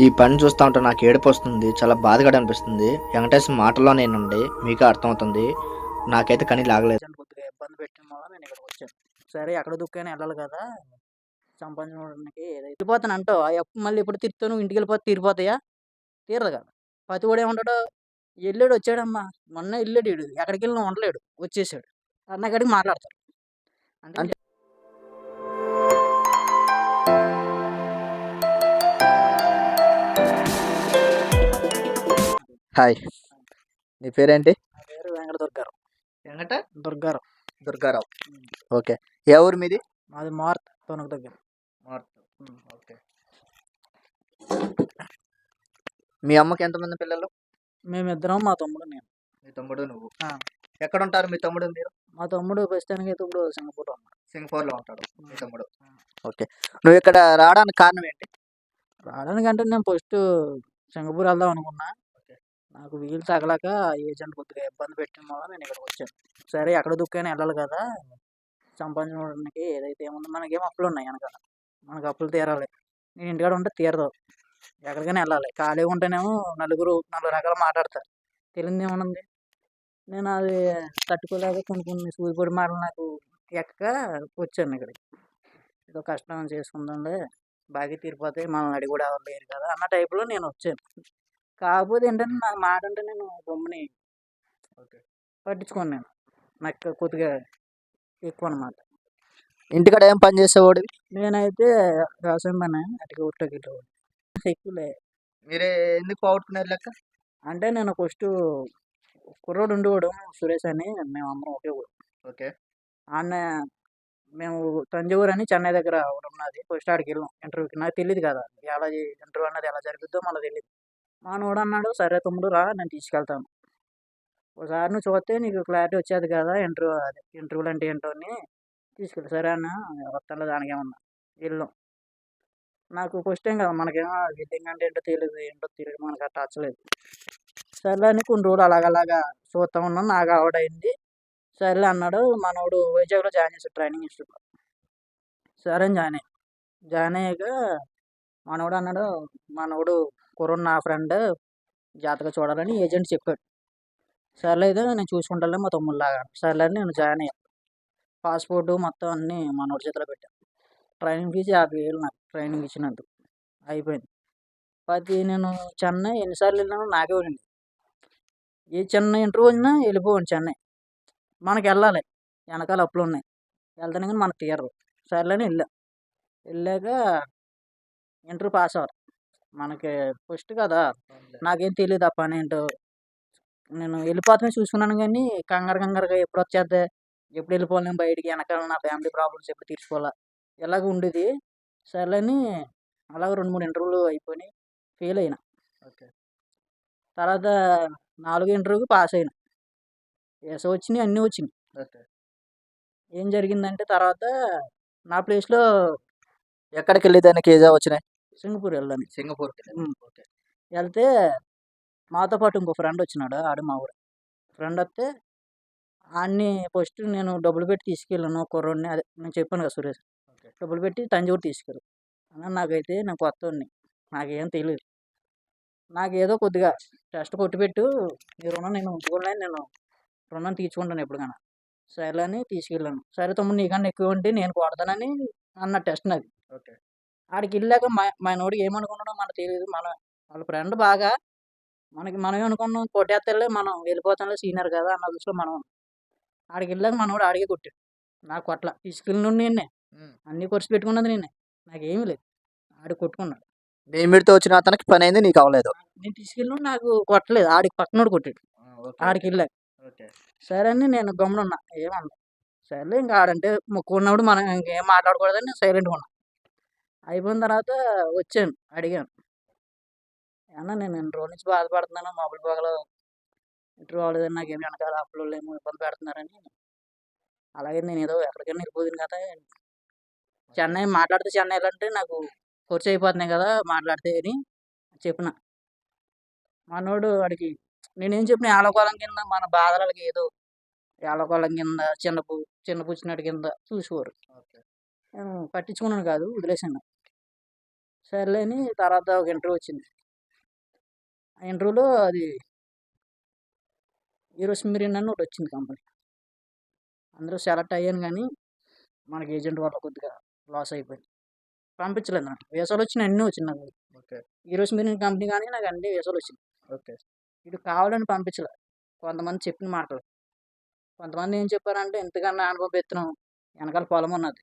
ఈ పని చూస్తూ ఉంటే నాకు ఏడుపు వస్తుంది చాలా బాధగా అనిపిస్తుంది. వెంకటేశ్వర మాటల్లో నేనుండి మీకు అర్థమవుతుంది. నాకైతే కనీ లాగలేదు. కొద్దిగా ఇబ్బంది పెట్టిన వల్ల నేను ఇక్కడికి వచ్చాను. సరే ఎక్కడ దుక్కైనా వెళ్ళాలి కదా. సంపాదించడానికి వెళ్ళిపోతాను అప్పు మళ్ళీ ఎప్పుడు తిరుతాను ఇంటికి వెళ్ళిపోతే తీరిపోతాయా? తీరదు కదా. పతి కూడా ఏమంటాడు? వెళ్ళాడు వచ్చాడమ్మా. మొన్న వెళ్ళాడు ఎక్కడికి వెళ్ళినా ఉండలేడు. వచ్చేసాడు. అన్నగాడికి మాట్లాడతారు అంటే హాయ్. నీ పేరేంటి? నా పేరు వెంకట దుర్గారావు. వెంకట దుర్గారావు. దుర్గారావు ఓకే. ఏ ఊరు మీది? మాది మార్త్ తొనక దగ్గర. ఓకే. మీ అమ్మకి ఎంతమంది పిల్లలు? మేమిద్దరం మా తమ్ముడు నేను. మీ తమ్ముడు నువ్వు. ఎక్కడ ఉంటారు మీ తమ్ముడు మీరు? మా తమ్ముడు ప్రస్తుతానికి అయితే ఇప్పుడు సింగపూర్ ఉన్నాడు. సింగపూర్లో ఉంటాడు. మీ తమ్ముడు. ఓకే. నువ్వు ఇక్కడ రావడానికి కారణం ఏంటి? రావడానికంటే నేను ఫస్ట్ సింగపూర్ వెళ్దాం అనుకున్నా. నాకు వీలు తగలాక ఏజెంట్ కొద్దిగా ఇబ్బంది పెట్టిన వల్ల నేను ఇక్కడికి వచ్చాను. సరే ఎక్కడ దుక్కైనా వెళ్ళాలి కదా! సంపాదించడానికి ఏదైతే ఏముందో మనకేం అప్పులు ఉన్నాయి వెనకాల. మనకు అప్పులు తీరాలి. నేను ఇంటికాడ ఉంటే తీరదు. ఎక్కడికైనా వెళ్ళాలి. ఖాళీగా ఉంటేనేమో నలుగురు నలుగురు రకాలు మాట్లాడతారు. తెలియదు ఏమనుంది నేను అది తట్టుకోలేక కొన్ని కొన్ని సూదిపొడి మాటలు నాకు ఎక్కక వచ్చాను ఇక్కడికి. ఏదో కష్టం చేసుకుందాంలే బాగా తీరిపోతే మనల్ని అడిగి కూడా ఎవరు లేరు కదా! అన్న టైప్లో నేను వచ్చాను. కాకపోతే ఏంటంటే నా మాట అంటే నేను బొమ్మని ఓకే. పట్టించుకోను నేను. నాకు కొద్దిగా ఎక్కువ అనమాట ఇంటికాడ ఏం పని చేసేవాడు నేనైతే వ్యవసాయం పని అటుకి ఉట్టకి ఎక్కువలే మీరే ఎందుకు పోగొట్టుకున్నారు లెక్క? అంటే నేను ఫస్ట్ కుర్రోడు ఉండేవాడు సురేష్ అని మేము అందరం ఒకే ఓకే. ఆడ మేము తంజావూరు అని చెన్నై దగ్గర ఒకటి ఉన్నది ఫస్ట్ ఆడికి వెళ్ళాం ఇంటర్వ్యూకి. నాకు తెలియదు కదా ఎలా ఇంటర్వ్యూ అన్నది ఎలా జరుగుద్దో మనకు తెలియదు మానవుడు అన్నాడు సరే తమ్ముడు రా నేను తీసుకెళ్తాను. ఒకసారి నువ్వు చూస్తే నీకు క్లారిటీ వచ్చేది కదా ఇంటర్వ్యూ అది. ఇంటర్వ్యూలు అంటే ఏంటో అని తీసుకెళ్ళి. సరే అన్న వస్తాను దానికి ఏమన్నా. వెళ్ళాం. నాకు ఫస్ట్ టైం కదా మనకేమో వెడ్డింగ్ అంటే ఏంటో తెలియదు ఏంటో తెలియదు మనకు అట్లా టచ్చలేదు సర్లే అని కొన్ని రోజులు అలాగలాగా చూస్తూ ఉన్నాం నాకు ఆవిడైంది సర్లే అన్నాడు మనోడు వైజాగ్లో జాయిన్ చేశాడు ట్రైనింగ్ ఇన్స్టిట్యూట్లో సరే అని జాయిన్ అయ్యాను జాయిన్ అయ్యాక మనోడు అన్నాడు మనోడు కుర్రోడు నా ఫ్రెండ్ జాతగా చూడాలని ఏజెంట్ చెప్పాడు. సర్లే అయితే నేను చూసుకుంటాను మా తమ్ముళ్ళలాగా. సర్లే అని నేను జాయిన్ అయ్యాను పాస్పోర్టు మొత్తం అన్నీ మనోడి చేతిలో పెట్టాను ట్రైనింగ్ ఫీజు యాభై వేలు నాకు ట్రైనింగ్ ఇచ్చినందుకు. అయిపోయింది. పది నేను చెన్నై ఎన్నిసార్లు వెళ్ళినా నాకే వెళ్ళింది ఏ చిన్న ఇంటర్వ్యూ వచ్చినా వెళ్ళిపోవండి చెన్నై. మనకి వెళ్ళాలి. వెనకాల అప్పులు ఉన్నాయి. వెళ్తాను కానీ మనకు తీరరు సర్లేని వెళ్ళాం. వెళ్ళాక ఇంటర్వ్యూ పాస్ అవ్వరు మనకి ఫస్ట్ కదా! నాకేం తెలియదు ఆ పని ఏంటో నేను వెళ్ళిపోతానే చూసుకున్నాను కానీ కంగారు కంగారుగా ఎప్పుడు వచ్చేద్దే? ఎప్పుడు వెళ్ళిపోవాలి నేను బయటికి? వెనకాల నా ఫ్యామిలీ ప్రాబ్లమ్స్ ఎప్పుడు తీర్చుకోవాలా? ఇలాగ ఉండేది? సర్లేని అలాగ రెండు మూడు ఇంటర్వ్యూలు అయిపోయినాయి. ఫెయిల్ అయినా. ఓకే. తర్వాత నాలుగో ఇంటర్వ్యూకి పాస్ అయినా. ఎస్ వచ్చినాయి అన్నీ వచ్చినాయి. ఓకే. ఏం జరిగిందంటే తర్వాత నా ప్లేస్లో ఎక్కడికి వెళ్ళేదానికి ఏజా వచ్చినాయి సింగపూర్ వెళ్ళాను. సింగపూర్. ఓకే వెళ్తే మాతో పాటు ఇంకో ఫ్రెండ్ వచ్చినాడు ఆడు మా ఊరు. ఫ్రెండ్ వస్తే ఆడిని ఫస్ట్ నేను డబ్బులు పెట్టి తీసుకెళ్ళాను కుర్రోడిని అదే నేను చెప్పాను కదా సురేష్ డబ్బులు పెట్టి తంజావూరు తీసుకెళ్ళు అన్న నాకైతే నేను కొత్తవాడిని నాకేం తెలియదు నాకేదో కొద్దిగా టెస్ట్ కొట్టిపెట్టు నీ రుణం నేను ఉంచుకోలేను నేను రుణం తీర్చుకుంటాను ఎప్పుడుకైనా సరే అని తీసుకెళ్ళాను. సరే తమ్ముడు నీకన్నా ఎక్కువ ఉంటే నేను కొడతానని అన్న టెస్ట్ నాది. ఓకే. ఆడికి వెళ్ళాక మా మనోడికి ఏమనుకున్నాడో మనకు తెలియదు మన వాళ్ళ ఫ్రెండ్ బాగా మనకి మనం అనుకున్నాం కొట్టేస్తలే మనం వెళ్ళిపోతాంలే సీనియర్ కదా అన్న దృష్టిలో మనం. ఆడికి వెళ్ళాక మనోడు ఆడిగే కొట్టాడు. నాకు కొట్ల తీసుకెళ్ళి నుండి నేనే అన్ని ఖర్చు పెట్టుకున్నది నేనే నాకేమీ లేదు. ఆడి కొట్టుకున్నాడు. మీ మీడితో వచ్చిన అతనికి పని అయింది నీకు అవ్వలేదు. నేను తీసుకెళ్ళి నాకు కొట్టలేదు. ఆడికి పక్కనోడు కొట్టాడు. ఆడికి వెళ్ళాక. సరే అని నేను గమ్మునున్నా. ఏమన్నా సరేలే ఇంకా ఆడంటే మొక్కున్నప్పుడు మనం ఇంకేం మాట్లాడకూడదని నేను సైలెంట్గా ఉన్నా. అయిపోయిన తర్వాత వచ్చాను అడిగాను. అన్న నేను ఎన్ని రోజుల నుంచి బాధపడుతున్నాను మొబైల్ పగలు అవ్వలేదని నాకు ఏమి వెనకాల అప్పులు ఏమో ఇబ్బంది పెడుతున్నారని అలాగే నేను ఏదో ఎక్కడికైనా వెళ్ళిపోతుంది కదా చెన్నై మాట్లాడితే చెన్నైలో అంటే నాకు ఖర్చు అయిపోతున్నాయి కదా మాట్లాడితే అని చెప్పిన. మనోడు వాడికి నేనేం చెప్పిన ఏలకోలం కింద మన బాధలకి ఏదో ఏలకోలం కింద చిన్న పూ చిన్న పుచ్చినట్టు కింద చూసుకోరు. నేను పట్టించుకున్నాను కాదు వదిలేసాను సర్లే అని తర్వాత ఒక ఇంటర్వ్యూ వచ్చింది. ఆ ఇంటర్వ్యూలో అది ఈరోజు మిరిన్ అని ఒకటి వచ్చింది కంపెనీ. అందులో సెలెక్ట్ అయ్యాను కానీ మనకి ఏజెంట్ వల్ల కొద్దిగా లాస్ అయిపోయింది. పంపించలేదు నాకు. వేసాలు వచ్చిన అన్నీ వచ్చింది నాకు. ఓకే. ఈరోజు మిరిన్ కంపెనీ కానీ నాకు అన్ని వేసాలు వచ్చింది ఓకే. ఇటు కావాలని పంపించలే. కొంతమంది చెప్పిన మాటలు. కొంతమంది ఏం చెప్పారంటే ఎంతకన్నా అనుభవం ఎత్తున్నాం వెనకాల పొలం ఉన్నది.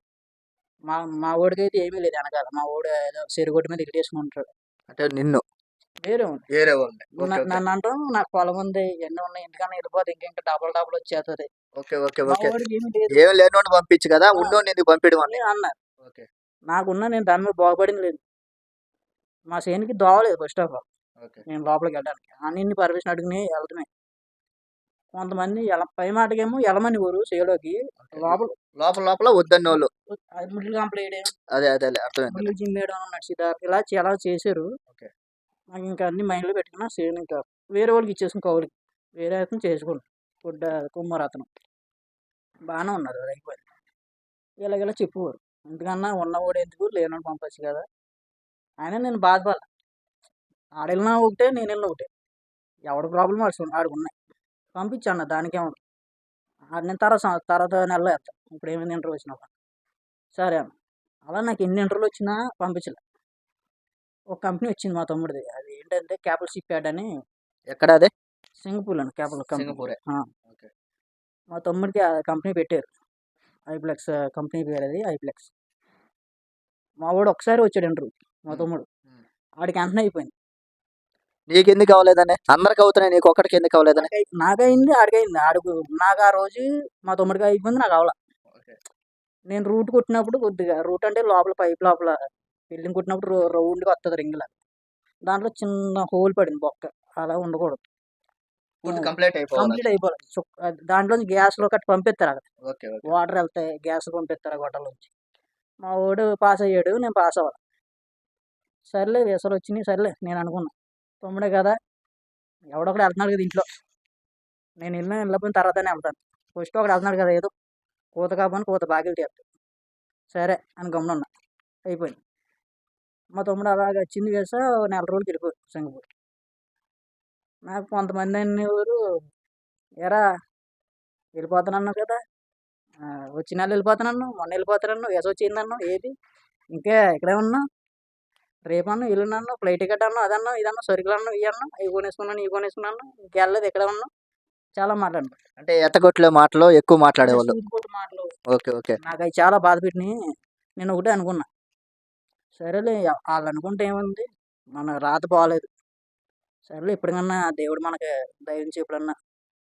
మా మా ఓడికి అయితే ఏమీ లేదు వెనకాల. మా ఓడి ఏదో చెరుగొట్టు మీద ఇటువేసుకుంటాడు అంటే నిన్ను? వేరే ఉంది వేరే నా- నన్ను అంటాం నాకు పొలం ఉంది ఎన్ని ఉన్నాయి ఎందుకన్నా వెళ్ళిపోతే ఇంకెంక డబల్ డబల్ వచ్చేస్తుంది. ఓకే ఓకే మా ఓకే. ఓడికి ఏమీ లేదు. ఏం పంపించు కదా ఉన్నోడిని ఎందుకు పంపించడం అని అని అన్నారు ఓకే. నాకున్న నేను దాని మీద బాగుపడింది లేదు. మా సేనికి దోవలేదు ఫస్ట్ ఆఫ్ ఆల్ ఓకే. నేను లోపలికి వెళ్ళడానికి. అన్ని పర్మిషన్ అడిగినాయి వెళ్తామే కొంతమంది ఎల పై మాటకేమో ఎలమని ఊరు సేలోకి లోపల లోపల లోపల వద్దన్న వాళ్ళు మిడిల్ కంప్లీట్ అదే అదే అర్థమైంది. జిమ్ వేయడం ఇలా చాలా చేశారు. ఓకే. నాకు ఇంకా అన్ని మైండ్లో పెట్టుకున్నా సేమ్ ఇంకా వేరే వాళ్ళకి ఇచ్చేసుకుని కౌలుకి వేరే అతను చేసుకోండి. ఫుడ్ కుమ్మరి అతను బాగానే ఉన్నారు అది అయిపోయింది ఇలాగెలా చెప్పుకోరు ఎందుకన్నా ఉన్నవాడు ఎందుకు లేనోడు పంపచ్చు కదా. అయినా నేను బాధపడ ఆడెళ్ళినా ఒకటే నేను వెళ్ళిన ఒకటే. ఎవడి ప్రాబ్లం ఆడు ఆడుకున్నాయి. పంపించాను దానికేమో. నేను తర్వాత తర్వాత నెలలో వేస్తాను ఇప్పుడు ఏమైంది ఇంటర్వ్యూ వచ్చినప్పుడు. సరే అన్న అలా నాకు ఎన్ని ఇంటర్వ్యూలు వచ్చినా పంపించలే. ఒక కంపెనీ వచ్చింది మా తమ్ముడిది. అది ఏంటంటే క్యాపిల్ షిప్ యాడ్ అని. ఎక్కడ అదే? సింగపూర్ అని క్యాపిల్ సింగపూరే. మా తమ్ముడికి ఆ కంపెనీ పెట్టారు. ఐప్లెక్స్ కంపెనీ పేరు అది ఐప్లెక్స్. మా వాడు ఒకసారి వచ్చాడు ఇంటర్వ్యూ మా. తమ్ముడు. ఆడికి వెంటనే అయిపోయింది. నీకు ఎందుకు అవ్వలేదని అందరికి అవుతున్నాయి నీకు ఒక్కడికి ఎందుకు అవ్వలేదని నాకై- నాకైంది ఆడికైంది. ఆడుకు నాకు ఆ రోజు మా తమ్ముడికి అయిపోయింది నాకు అవల. నేను రూట్ కొట్టినప్పుడు కొద్దిగా రూట్ అంటే లోపల పైప్ లోపల బిల్డింగ్ కొట్టినప్పుడు రౌండ్గా వస్తుంది రింగ్లా. దాంట్లో చిన్న హోల్ పడింది బొక్క అలా ఉండకూడదు. కంప్లీట్ అయిపోవాలి. కంప్లీట్ అయిపోవాలి. దాంట్లో గ్యాస్లో కట్టి పంపిస్తారు అక్కడ వాటర్ వెళ్తాయి గ్యాస్ పంపిస్తారు గొట్టలోంచి. మా వాడు పాస్ అయ్యాడు నేను పాస్ అవ్వాలి. సర్లే వేసలు వచ్చినాయి సర్లే నేను అనుకున్నా. తొమ్మిడే కదా! ఎవడొకడు వెళ్తున్నాడు కదా ఇంట్లో. నేను వెళ్ళినా వెళ్ళిపోయిన తర్వాతనే వెళ్తాను. ఫస్ట్ ఒకడు వెళ్తున్నాడు కదా ఏదో కూత కాపని కూత బాగా తీస్తాడు సరే అని గమ్మునున్నా అయిపోయింది. మా తమ్ముడు అలాగ వచ్చింది వేసా నెల రోజులు వెళ్ళిపోయాడు సింగపూర్. నాకు కొంతమంది అనేవారు ఎరా వెళ్ళిపోతున్నాను కదా! వచ్చిన నెల వెళ్ళిపోతున్నాను మొన్న వెళ్ళిపోతున్నాను వేస వచ్చిందన్ను ఏది? ఇంకా ఇక్కడే ఉన్నా రేపన్నా ఎల్లుండన్నా ఫ్లైట్ టికెట్ అన్నా అదన్నా ఇదన్నా సరుకులు అన్నా ఇవన్నా ఇవి కొనేసుకున్నాను ఇవి కొనేసుకున్నాను ఇంకెళ్ళలేదు ఇక్కడే ఉన్నా చాలా మాట్లాడు అంటే ఎత్తగొట్లే మాటలు ఎక్కువ మాట్లాడేవాళ్ళు. మాటలు. Okay okay. నాకు అవి చాలా బాధ పెట్టినాయి నేను ఒకటే అనుకున్నా. సరేలే వాళ్ళు అనుకుంటే ఏముంది? మన రాత బాగాలేదు సరేలే ఎప్పటికన్నా దేవుడు మనకి దైవం ఎప్పుడన్నా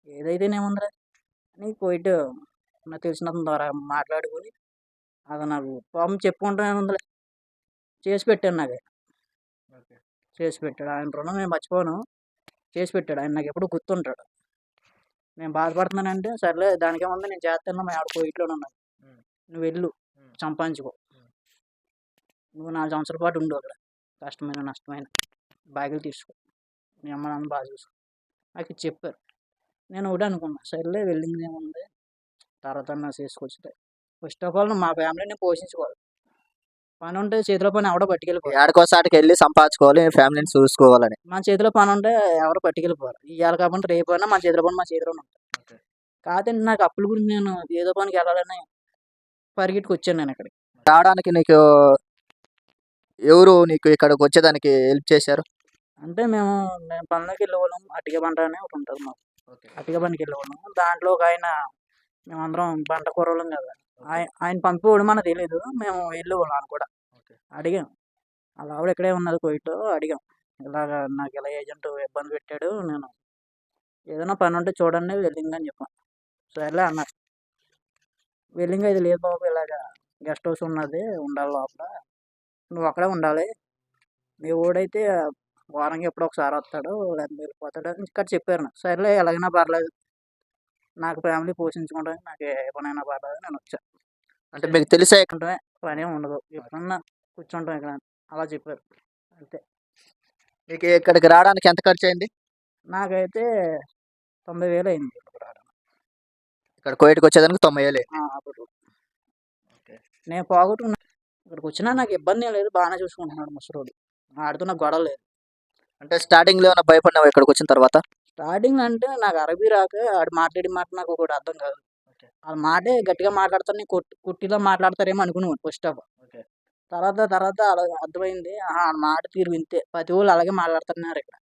ఏదైతేనేముందిరా అని పోయిట్ నాకు తెలిసిన అతని ద్వారా మాట్లాడుకొని అది నాకు పాపం చెప్పుకుంటూనే ఉందిలే. చేసి పెట్టాను నాకు. చేసి పెట్టాడు. ఆయన రుణం నేను మర్చిపోను. చేసి పెట్టాడు. ఆయన నాకు ఎప్పుడు గుర్తుంటాడు. నేను బాధపడుతున్నానంటే సర్లే దానికేముంది నేను చేస్తాను. మా ఆవిడ కోయిట్లోనే ఉన్నాను. నువ్వు వెళ్ళు. సంపాదించుకో. నువ్వు నాలుగు సంవత్సరాల పాటు ఉండు అక్కడ. కష్టమైన నష్టమైన బ్యాగులు తీసుకో. మీ అమ్మ నాన్న బాగా చూసుకో. నాకు చెప్పారు. నేను ఒకటి అనుకున్నా. సర్లే వెళ్ళింది ఏముంది? తర్వాత నా చేసుకొచ్చుతాయి. ఫస్ట్ ఆఫ్ ఆల్ మా ఫ్యామిలీని పోషించుకోవాలి. పని ఉంటే చేతిలో పని ఎవడో పట్టుకెళ్ళిపోవాలి. ఏడకోసాటికి వెళ్ళి సంపాదించుకోవాలి ఫ్యామిలీని చూసుకోవాలని. మన చేతిలో పని ఉంటే ఎవరు పట్టుకెళ్ళిపోవాలి. ఇవాళ కాకుండా రేపు అయినా మన చేతిలో పని మన చేతిలో ఉంటుంది. కాకపోతే నాకు అప్పుల గురించి నేను ఏదో పనికి వెళ్ళాలని పరిగెట్టుకు వచ్చాను నేను ఇక్కడికి రావడానికి నీకు ఎవరు నీకు ఇక్కడికి వచ్చేదానికి హెల్ప్ చేశారు? అంటే మేము మేము పనులకి వెళ్ళేవాళ్ళం. అటిక బండ అని ఒకటి ఉంటుంది మాకు. అటిక బండికి వెళ్ళేవాళ్ళం. దాంట్లో ఒక ఆయన మేమందరం బంట కూరలం కదా. ఆయన ఆయన పంపేవాడు మనకు తెలియదు మేము వెళ్ళేవాళ్ళం ఆయన కూడా. అడిగాం. అలా ఆవిడ ఇక్కడే ఉన్నది కోయిట్లో అడిగాం. ఇలాగ నాకు ఇలా ఏజెంట్ ఇబ్బంది పెట్టాడు. నేను ఏదైనా పని ఉంటే చూడండి వెళ్ళింగ్ అని చెప్పాను సరేలే అన్నారు. వెళ్ళింగ్ ఇది లేదు బాబు ఇలాగ గెస్ట్ హౌస్ ఉన్నది ఉండాలి లోపల. నువ్వు అక్కడే ఉండాలి. మీ ఓడైతే వారానికి ఎప్పుడో ఒకసారి వస్తాడు లేకపోతే వెళ్ళిపోతాడు అని ఇక్కడ చెప్పారు. నాకు సరేలే ఎలాగైనా పర్లేదు. నాకు ఫ్యామిలీ పోషించుకుంటాను నాకు ఏ పనైనా పర్లేదు నేను వచ్చాను అంటే మీకు తెలిసే ఉంటే పని ఉండదు. ఎప్పుడన్నా కూర్చుంటాం ఇక్కడ అలా చెప్పారు. అంతే. మీకు ఇక్కడికి రావడానికి ఎంత ఖర్చు అయింది నాకైతే తొంభై వేలు అయింది. ఇక్కడ కోయిట్కి వచ్చేదానికి తొంభై వేలు. అప్పుడు. ఓకే. నేను పోగొట్టుకున్న ఇక్కడికి వచ్చినా నాకు ఇబ్బంది ఏం లేదు. బాగానే చూసుకుంటున్నాడు ముసలోడు. ఆడితో నాకు గొడవ లేదు. అంటే స్టార్టింగ్లో ఏమైనా భయపడినావు ఇక్కడికి వచ్చిన తర్వాత? స్టార్టింగ్ అంటే నాకు అరబీ రాక ఆడు మాట్లాడి మాట నాకు ఒకటి అర్థం కాదు. వాళ్ళ మాటే గట్టిగా మాట్లాడతారు నేను కొట్టి కుట్టిలో మాట్లాడతారేమో అనుకున్నాను ఫస్ట్ ఆఫ్ ఓకే. తర్వాత తర్వాత అలా అర్థమైంది. మాట తీరు వింతే. ప్రతి వాళ్ళు అలాగే మాట్లాడుతున్నారు ఇక్కడ.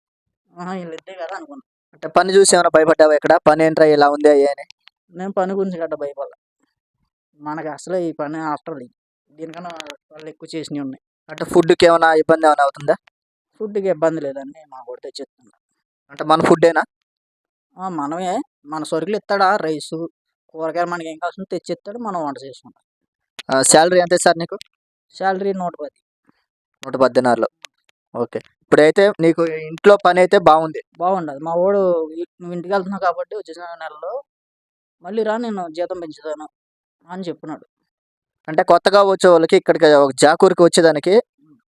ఆహా, వీళ్ళు ఇంతే కదా అనుకున్నాను అంటే పని చూసి ఏమైనా భయపడ్డావా ఇక్కడ? పని ఏంట్రా ఇలా ఉంది అయ్యే అని? నేను పని గురించి గట్ట భయపడాల. మనకి అసలు ఈ పని ఆఫ్టర్ దీనికన్నా వాళ్ళు ఎక్కువ చేసినవి ఉన్నాయి. అంటే ఫుడ్కి ఏమైనా ఇబ్బంది ఏమైనా అవుతుందా? ఫుడ్కి ఇబ్బంది లేదండి. మా కూడా తెచ్చిస్తున్నా అంటే మన ఫుడ్డేనా? మనమే. మన సరుకులు ఇస్తాడా రైసు. కూరగాయలు మనకి ఏం కావాల్సిందో తెచ్చిస్తాడు మనం వంట చేసుకుంటాం. శాలరీ ఎంత సార్ నీకు? శాలరీ నూట పది. నూట పద్దెనారులో ఓకే. ఇప్పుడైతే నీకు ఇంట్లో పని అయితే బాగుంది. బాగుండదు. మా వాడు "ఈ- నువ్వు ఇంటికి వెళ్తున్నావు కాబట్టి వచ్చేసిన నెలలో మళ్ళీ రా నేను జీతం పెంచుతాను అని చెప్పినాడు. అంటే కొత్తగా వచ్చే వాళ్ళకి ఇక్కడికి ఒక జాకూరికి వచ్చేదానికి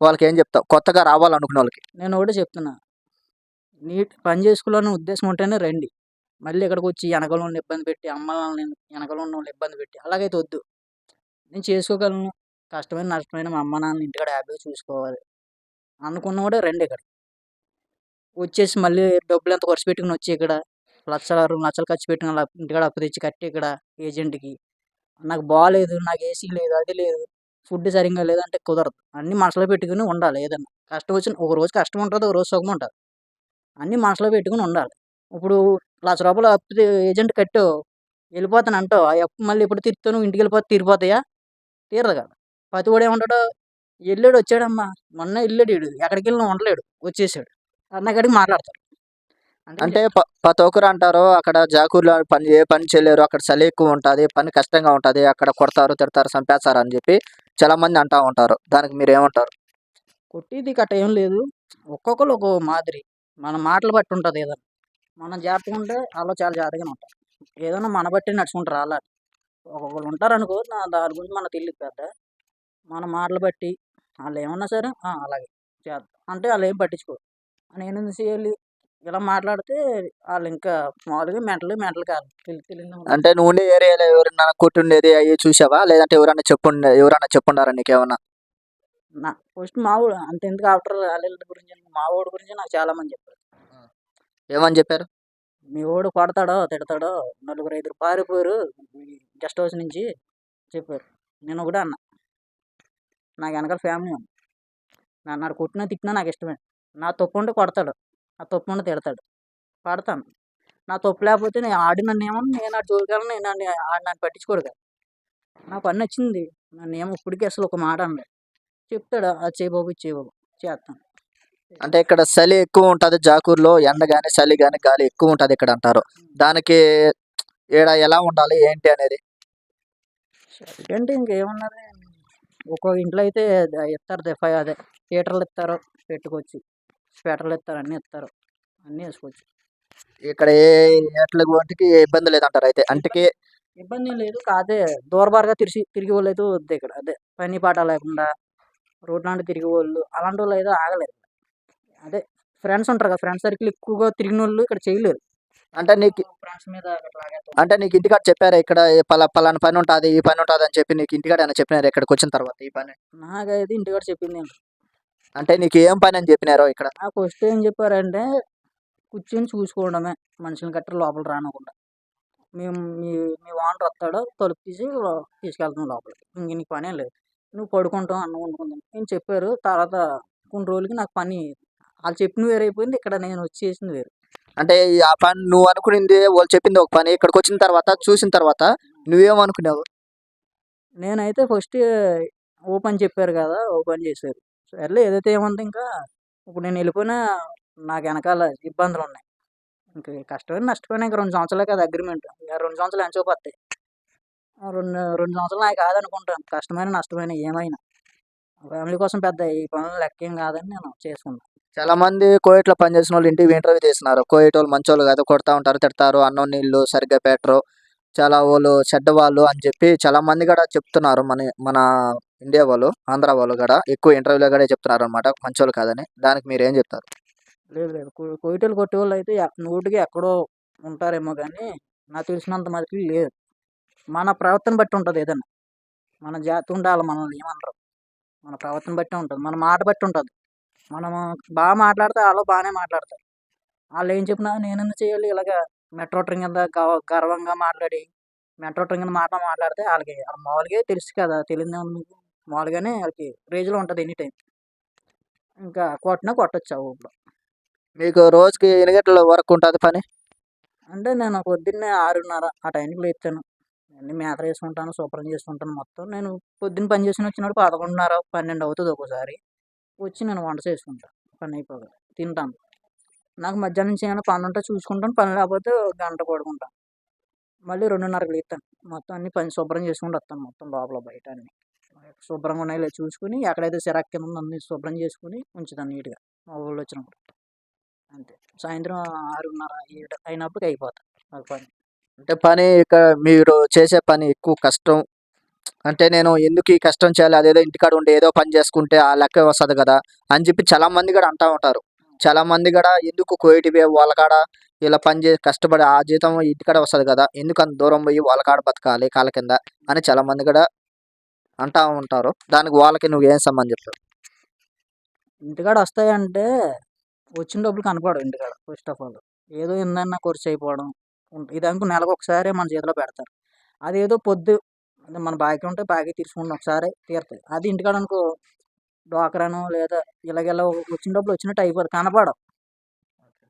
వాళ్ళకి ఏం చెప్తావు? కొత్తగా రావాలనుకునే వాళ్ళకి. నేను ఒకటే చెప్తున్నా. నీట్ పని చేసుకోవాలనే ఉద్దేశం ఉంటేనే రండి. మళ్ళీ ఇక్కడికి వచ్చి వెనకలో ఉన్న ఇబ్బంది పెట్టి అమ్మల్ని వెనకలో ఉన్న వాళ్ళు ఇబ్బంది పెట్టి అలాగైతే వద్దు. నేను చేసుకోగలను. కష్టమైన నష్టమైన మా అమ్మ నాన్న ఇంటికాడ హ్యాపీగా చూసుకోవాలి. అనుకున్న కూడా రండి ఇక్కడ. వచ్చేసి మళ్ళీ డబ్బులు ఎంత ఖర్చు పెట్టుకుని వచ్చి ఇక్కడ లక్షల రెండు లక్షలు ఖర్చు పెట్టుకుని ఇంటికాడ అప్పు తెచ్చి కట్టి ఇక్కడ ఏజెంట్కి. నాకు బాగాలేదు నాకు ఏసీ లేదు అది లేదు ఫుడ్ సరిగ్గా లేదంటే కుదరదు. అన్ని మనసులో పెట్టుకుని ఉండాలి ఏదన్నా. కష్టం వచ్చిన ఒక రోజు కష్టం ఉంటుంది ఒక రోజు సుఖం ఉంటుంది. అన్ని మనసులో పెట్టుకుని ఉండాలి. ఇప్పుడు లక్ష రూపాయలు అప్పు ఏజెంట్ కట్టు వెళ్ళిపోతాను అంటావు ఆ అప్పు మళ్ళీ ఎప్పుడు తీరుతాను ఇంటికి వెళ్ళిపోతే తీరిపోతాయా? తీరదు కదా. ప్రతి వాడు ఏమంటాడు? వెళ్ళాడు వచ్చాడమ్మా. మొన్న వెళ్ళాడు వీడు ఎక్కడికి వెళ్ళినా ఉండలేడు. వచ్చేసాడు. అన్నకాడికి మాట్లాడతారు అంటే ప్రతి ఒక్కరు అంటారు. అక్కడ జాకూర్లో పని ఏ పని చేయలేరు. అక్కడ చలి ఎక్కువ ఉంటుంది. పని కష్టంగా ఉంటుంది. అక్కడ కొడతారు తిడతారు చంపేస్తారు అని చెప్పి చాలా మంది అంటా ఉంటారు. దానికి మీరు ఏమంటారు కొట్టేది గట్ట ఏం లేదు. ఒక్కొక్కరు ఒక మాదిరి. మన మాటలు బట్టి ఉంటుంది ఏదైనా. మనం జాగ్రత్తగా ఉంటే వాళ్ళు చాలా జాగ్రత్తగానే ఉంటారు. ఏదైనా మన బట్టి నడుచుకుంటారు అలా ఒక్కొక్కరు ఉంటారనుకో నా దాని గురించి మనకు తెలియదు పెద్ద. మన మాటలు బట్టి వాళ్ళు ఏమన్నా సరే అలాగే చేద్దాం. అంటే వాళ్ళు ఏం పట్టించుకోరు. నేను ఎందుకు చేయాలి? ఇలా మాట్లాడితే వాళ్ళు ఇంకా మామూలుగా మెంటలు మెంటల్ కాదు. తెలియదు అంటే నువ్వు ఏరియాలో ఎవరైనా కొట్టుండేది అవి చూసావా? లేదంటే ఎవరన్నా చెప్పుండే ఎవరైనా చెప్పుండారా నీకేమన్నా? నా ఫస్ట్ మా ఊడు అంత ఎందుకు ఆఫ్టర్ వాళ్ళ గురించి మా ఊడి గురించి నాకు చాలా మంది చెప్పారు. ఏమని చెప్పారు? మీ వాడు కొడతాడో తిడతాడో నలుగురు ఐదుగురు పారిపోయారు గెస్ట్ హౌస్ నుంచి చెప్పారు. నేను కూడా అన్నా. నాకు వెనకాల ఫ్యామిలీ ఉంది. నన్ను నాడు కొట్టినా తిట్టినా నాకు ఇష్టమే. నా తప్పు ఉంటే కొడతాడు. నా తప్పు ఉంటే తిడతాడు. పడతాను. నా తప్పు లేకపోతే నేను ఆడి నన్ను ఏమో నేను ఆడు చూడగలను నేను ఆడు నన్ను పట్టించుకోడు కదా. నా పని నచ్చింది. నన్ను ఏమో ఇప్పటికీ అసలు ఒక మాట అనలేదు. చెప్తాడు? అది చేయబాబు చేయబాబు చేస్తాను అంటే ఇక్కడ చలి ఎక్కువ ఉంటది జాకూర్లో ఎండ గాని చలి గాని గాలి ఎక్కువ ఉంటది ఇక్కడ అంటారు. దానికి ఈడ ఎలా ఉండాలి? ఏంటి అనేది? అంటే ఇంకేమున్నది? ఒక్కో ఇంట్లో అయితే ఇస్తారు దఫా అదే. హీటర్లు ఇస్తారు పెట్టుకోవచ్చు స్వెటర్లు ఇస్తారు అన్నీ ఇస్తారు అన్నీ వేసుకోవచ్చు. ఇక్కడ ఏ ఎట్ల వంటికి ఏ ఇబ్బంది లేదంటారు అయితే? అంటికి ఇబ్బంది లేదు. కాదే దూరబారుగా తిరిగి తిరిగి వాళ్ళు అయితే వద్దు ఇక్కడ. అదే పని పాట లేకుండా. రోడ్ లాంటి తిరిగే వాళ్ళు అలాంటి వాళ్ళు అయితే ఆగలేరు. అదే ఫ్రెండ్స్ ఉంటారు కదా ఫ్రెండ్స్ సర్కిల్ ఎక్కువగా తిరిగిన వాళ్ళు ఇక్కడ చేయలేరు. అంటే నీకు ఫ్రెండ్స్ మీద. అంటే నీకు ఇంటికాడ చెప్పారా ఇక్కడ పలా పలానా పని ఉంటుంది ఈ పని ఉంటుంది అని చెప్పి నీకు ఇంటికాడ ఏమైనా చెప్పినారు ఇక్కడికి వచ్చిన తర్వాత ఈ పని? నాకైతే ఇంటికాడ చెప్పింది? అంటే నీకు ఏం పని అని చెప్పినారో ఇక్కడ? నాకు వస్తే ఏం చెప్పారంటే కూర్చొని చూసుకోవడమే మనుషులు గట్రా లోపల రానివ్వకుండా. మేము మీ మీ ఓనర్ వస్తాడు తలుపు తీసి తీసుకెళ్తాం లోపలికి. ఇంక నీకు పనే లేదు. నువ్వు పడుకుంటావు అన్నం వండుకుంటాం నేను చెప్పారు. తర్వాత కొన్ని రోజులకి నాకు పని వాళ్ళు చెప్పిన వేరే అయిపోయింది. ఇక్కడ నేను వచ్చి చేసింది వేరు. అంటే ఆ పని నువ్వు అనుకునింది వాళ్ళు చెప్పింది ఒక పని. ఇక్కడికి వచ్చిన తర్వాత చూసిన తర్వాత నువ్వేమనుకున్నావు? నేనైతే ఫస్ట్ ఓపెన్ చెప్పారు కదా ఓపెన్ చేశారు. సర్లే ఏదైతే ఏముంది ఇంకా ఇప్పుడు నేను వెళ్ళిపోయినా నాకు వెనకాల ఇబ్బందులు ఉన్నాయి. ఇంకా కష్టమైన నష్టపోయినా ఇంకా రెండు సంవత్సరాలే కదా అగ్రిమెంట్. ఇంకా రెండు సంవత్సరాలు ఎంచోపోతాయి రెండు రెండు సంవత్సరాలు నాకు కాదనుకుంటాను. కష్టమైన నష్టమైన ఏమైనా. ఫ్యామిలీ కోసం పెద్ద ఈ పనులు లెక్కేం కాదని నేను చేసుకున్నాను చాలా మంది కోయిట్లో పనిచేసిన వాళ్ళు ఇంటికి ఇంటర్వ్యూ చేస్తున్నారు కోయిట్ వాళ్ళు మంచి వాళ్ళు కాదు కొడతా ఉంటారు తిడతారు అన్నం నీళ్ళు సరిగ్గా పెట్టరు. చాలా వాళ్ళు చెడ్డ వాళ్ళు అని చెప్పి చాలా మంది కూడా చెప్తున్నారు. మన మన ఇండియా వాళ్ళు ఆంధ్ర వాళ్ళు కూడా ఎక్కువ ఇంటర్వ్యూలో కూడా చెప్తున్నారు అనమాట మంచి వాళ్ళు కాదని. దానికి మీరు ఏం చెప్తారు? లేదు లేదు. కోయిటలు కొట్టే వాళ్ళు అయితే నూటికి ఎక్కడో ఉంటారేమో కానీ నాకు తెలిసినంత మటుకు లేదు. మన ప్రవర్తన బట్టి ఉంటుంది ఏదైనా మన జాతి ఉండాలి మనల్ని ఏమనరు. మన ప్రవర్తన బట్టే ఉంటుంది. మన మాట బట్టి ఉంటుంది. మనము బాగా మాట్లాడితే వాళ్ళు బాగానే మాట్లాడతారు. వాళ్ళు ఏం చెప్పినా నేను ఎందుకు చేయాలి? ఇలాగ మెట్రో ట్రైన్ కింద గర్వంగా మాట్లాడి మెట్రో ట్రైన్ కింద మాట మాట్లాడితే వాళ్ళకి వాళ్ళ మామూలుగా తెలుసు కదా. తెలియదే మామూలుగానే వాళ్ళకి రేంజ్లో ఉంటుంది ఎనీ టైం ఇంకా కొట్టినా కొట్టచ్చు ఆ ఊపిలో మీకు రోజుకి ఎన్ని గంటల వరకు ఉంటుంది పని? అంటే నేను పొద్దున్నే ఆరున్నర ఆ టైంకి లేస్తాను అన్ని మేత వేసుకుంటాను శుభ్రం చేసుకుంటాను మొత్తం. నేను పొద్దున్న పని చేసిన వచ్చినప్పుడు పదకొండున్నర పన్నెండు అవుతుంది ఒక్కోసారి వచ్చి నేను వంట చేసుకుంటాను పని అయిపోగా తింటాను. నాకు మధ్యాహ్నం నుంచి ఏమైనా పని ఉంటే చూసుకుంటాను పని లేకపోతే గంట పడుకుంటాను మళ్ళీ రెండున్నరకు లేస్తాను మొత్తం అన్ని పని శుభ్రం చేసుకుంటూ వస్తాను మొత్తం లోపల బయట అన్ని. శుభ్రంగా ఉన్నాయి లేదు చూసుకుని ఎక్కడైతే సిరాక్ కింద ఉందో అన్ని శుభ్రం చేసుకుని ఉంచుతాను నీట్గా. మా ఊళ్ళో వచ్చినప్పుడు. అంతే. సాయంత్రం ఆరున్నర ఏడు అయినప్పటికీ అయిపోతాను నాకు పని. అంటే పని ఇక్కడ మీరు చేసే పని ఎక్కువ కష్టం. అంటే నేను ఎందుకు ఈ కష్టం చేయాలి? అదేదో ఇంటికాడ ఉండి ఏదో పని చేసుకుంటే ఆ లెక్క వస్తుంది కదా అని చెప్పి చాలా మంది కూడా అంటూ ఉంటారు. చాలా మంది కూడా ఎందుకు కోయిటివే వాళ్ళ కాడ ఇలా పని చేసి కష్టపడి ఆ జీతం ఇంటికాడ వస్తుంది కదా ఎందుకు అంత దూరం పోయి వాళ్ళ కాడ బతకాలి కాళ్ళ కింద అని చాలా మంది కూడా అంటూ ఉంటారు. దానికి వాళ్ళకి నువ్వు ఏం సంబంధం చెప్తావు? ఇంటికాడ వస్తాయంటే వచ్చిన డబ్బులు కనపడవు ఇంటికాడ ఫస్ట్ ఆఫ్ ఆల్ ఏదో ఏందన్నా ఖర్చు అయిపోవడం. ఇది అనుకో నెలకు ఒకసారి మన చేతిలో పెడతారు. అదేదో పొద్దు మన బాకీ ఉంటే బాకీ తీసుకుని ఒకసారి తీరుతాయి. అది ఇంటికాడ అనుకో డోకరాను లేదా ఇలాగెలా వచ్చిన డబ్బులు వచ్చినట్టు అయిపోదు కనపడవు.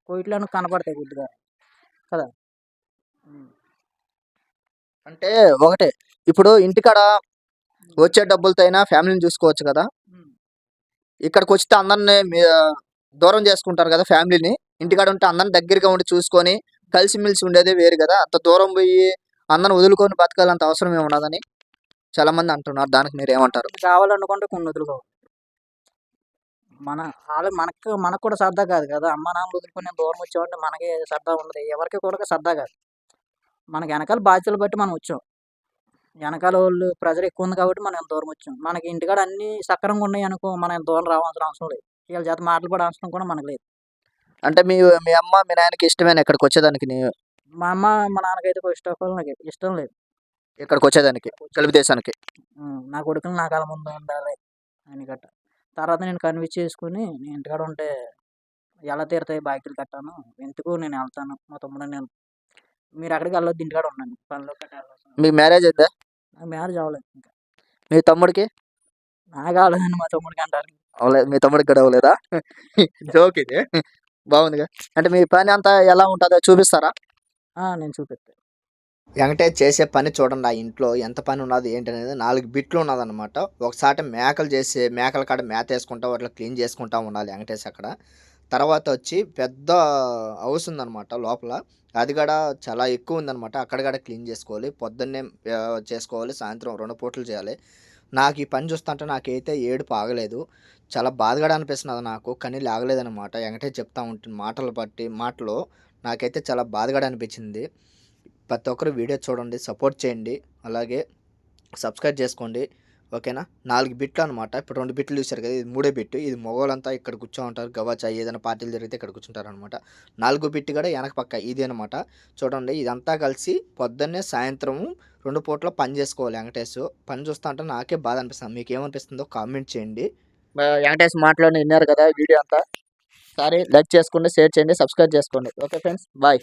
కోయిట్లను కనపడతాయి కొద్దిగా కదా. అంటే ఒకటే ఇప్పుడు ఇంటికాడ వచ్చే డబ్బులతో అయినా ఫ్యామిలీని చూసుకోవచ్చు కదా. ఇక్కడికి వస్తే అందరిని దూరం చేసుకుంటారు కదా ఫ్యామిలీని. ఇంటికాడ ఉంటే అందరిని దగ్గరగా ఉండి చూసుకొని కలిసిమెలిసి ఉండేదే వేరు కదా. అంత దూరం పోయి అందరిని వదులుకొని బతకాలంత అవసరం ఏమి ఉండదని చాలా మంది అంటున్నారు. దానికి మీరు ఏమంటారు కావాలనుకుంటే కొన్ని వదులుకోవాలి. మన వాళ్ళు మనకు మనకు కూడా సరదా కాదు కదా. అమ్మ నాన్న వదులుకొని దూరం వచ్చామంటే మనకి సరదా ఉండదు. ఎవరికి కూడా సరదా కాదు. మనకి వెనకాల బాధ్యతలు బట్టి మనం వచ్చాం. వెనకాల వాళ్ళు ప్రెజర్ ఎక్కువ ఉంది కాబట్టి మనం ఎంత దూరం వచ్చాం. మనకి ఇంటికాడ అన్ని సక్రంగా ఉన్నాయి అనుకో మనం ఎంత దూరం రావాల్సిన అవసరం లేదు. వీళ్ళ చేత మాటలు అవసరం కూడా మనకు లేదు. అంటే మీ మీ అమ్మ మీ నాయనకి ఇష్టమైన ఇక్కడికి వచ్చేదానికి నీ- మా అమ్మ మా నాన్నకైతే ఆల్ నాకు ఇష్టం లేదు. ఇక్కడికి వచ్చేదానికి కలుపు దేశానికి. ఉమ్, నా కొడుకులు నా కాలం ముందు ఉండాలి అని గట్ట. తర్వాత నేను కన్విన్స్ చేసుకుని నేను ఇంటికాడ ఉంటే ఎలా తీరుతాయి బాకీలు కట్టాను ఎందుకు నేను వెళ్తాను మా తమ్ముడు నేను మీరు అక్కడికి వెళ్ళొద్దు ఇంటికాడ ఉన్నాను పనిలో కట్ట వెళ్ళొద్దు. మీ మ్యారేజ్ అయిందా? నాకు మ్యారేజ్ అవ్వలేదు ఇంకా. మీ తమ్ముడికి? నాకు కావాలని మా తమ్ముడికి అంటారు. అవలేదు మీ తమ్ముడికి కూడా అవ్వలేదా? జోక్ ఇది. బాగుందిగా. అంటే మీ పని అంతా ఎలా ఉంటుందో చూపిస్తారా? ఆ, నేను చూపిస్తాను వెంకటేష్ చేసే పని చూడండి ఆ ఇంట్లో ఎంత పని ఉన్నది ఏంటి అనేది నాలుగు బిట్లు ఉన్నదన్నమాట. ఒకసారి మేకలు చేసే మేకల కాడ మేత వేసుకుంటా వాటిని క్లీన్ చేసుకుంటా ఉండాలి వెంకటేష్ అక్కడ. తర్వాత వచ్చి పెద్ద హౌస్ ఉందన్నమాట లోపల. అది కూడా చాలా ఎక్కువ ఉందన్నమాట. అక్కడ కూడా క్లీన్ చేసుకోవాలి. పొద్దున్నే చేసుకోవాలి. సాయంత్రం రెండు పూటలు చేయాలి. నాకు ఈ పని చూస్తుంటే నాకైతే ఏడుపు ఆగలేదు. చాలా బాధగా అనిపిస్తున్నది నాకు కానీ లాగలేదన్నమాట. వెంకటే చెప్తా ఉంటుంది మాటలు బట్టి మాటలు నాకైతే చాలా బాధగా అనిపించింది. ప్రతి ఒక్కరు వీడియో చూడండి సపోర్ట్ చేయండి. అలాగే సబ్స్క్రైబ్ చేసుకోండి. ఓకేనా? నాలుగు బిట్లు అనమాట ఇప్పుడు రెండు బిట్లు చూశారు కదా ఇది మూడే బిట్టు. ఇది మొగోళ్ళంతా ఇక్కడ కూర్చో ఉంటారు గవాచా ఏదైనా పార్టీలు జరిగితే ఇక్కడ కూర్చుంటారు అనమాట నాలుగు బిట్టు కూడా వెనక పక్క ఇది అనమాట చూడండి ఇదంతా కలిసి పొద్దున్నే సాయంత్రం రెండు పూట్ల పని చేసుకోవాలి వెంకటేష్. పని చూస్తా అంటే నాకే బాధ అనిపిస్తుంది. మీకు ఏమనిపిస్తుందో కామెంట్ చేయండి. వెంకటేష్ మాటలోనే విన్నారు కదా వీడియో అంతా. సారీ లైక్ చేసుకోండి షేర్ చేయండి సబ్స్క్రైబ్ చేసుకోండి. Okay friends bye.